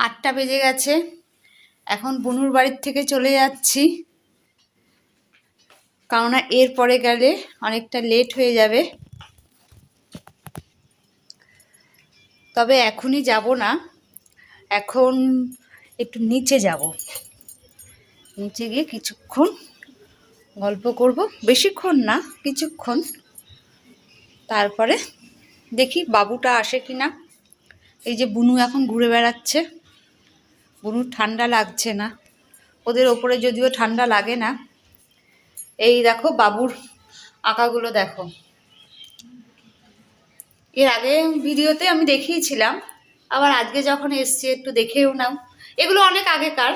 আটটা বেজে গেছে। এখন বনুর বাড়ির থেকে চলে যাচ্ছি। কেননা এরপরে গেলে অনেকটা লেট হয়ে যাবে। তবে এখনই যাব না। এখন একটু নিচে যাব। নিচে গিয়ে কিছুক্ষণ গল্প করব। বেশিক্ষণ না, কিছুক্ষণ। তারপরে দেখি বাবুটা আসে কি না এই যে বুনু এখন ঘুরে বেড়াচ্ছে। বুনুর ঠান্ডা লাগছে না। ওদের ওপরে যদিও ঠান্ডা লাগে না। এই দেখো বাবুর আঁকাগুলো দেখো। এর আগে ভিডিওতে আমি দেখিয়েছিলাম, আবার আজকে যখন এসছি একটু দেখেও নাও। এগুলো অনেক আগেকার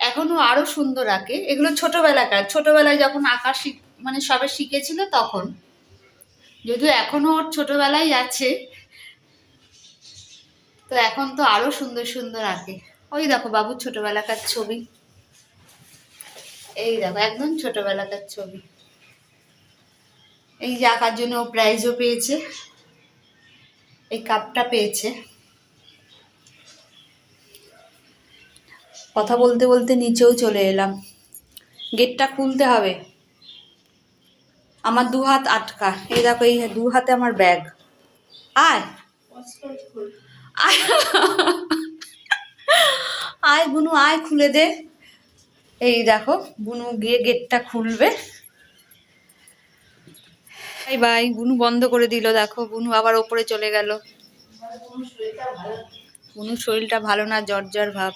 এখনও আরও সুন্দর আঁকে। এগুলো ছোটোবেলাকার, ছোটোবেলায় যখন আঁকা শিখ মানে সবে শিখেছিল তখন। যদিও এখনও ওর ছোটোবেলায় আছে, তো এখন তো আরও সুন্দর সুন্দর আঁকে। ওই দেখো বাবুর ছোটোবেলাকার ছবি। এই দেখো একদম ছোটোবেলাকার ছবি। এই যে আঁকার জন্য ও প্রাইজও পেয়েছে। এই কাপটা পেয়েছে। কথা বলতে বলতে নিচেও চলে এলাম। গেটটা খুলতে হবে। আমার দু হাত আটকা। এই দেখো এই দু হাতে আমার ব্যাগ আয়। আয়। আয় বুনু, আয় খুলে দে। এই দেখো, বুনু গিয়ে গেটটা খুলবে। বাই বাই, বুনু বন্ধ করে দিল, দেখো, বুনু আবার ওপরে চলে গেল। বুনুর শরীরটা ভালো না, জ্বর জ্বর ভাব।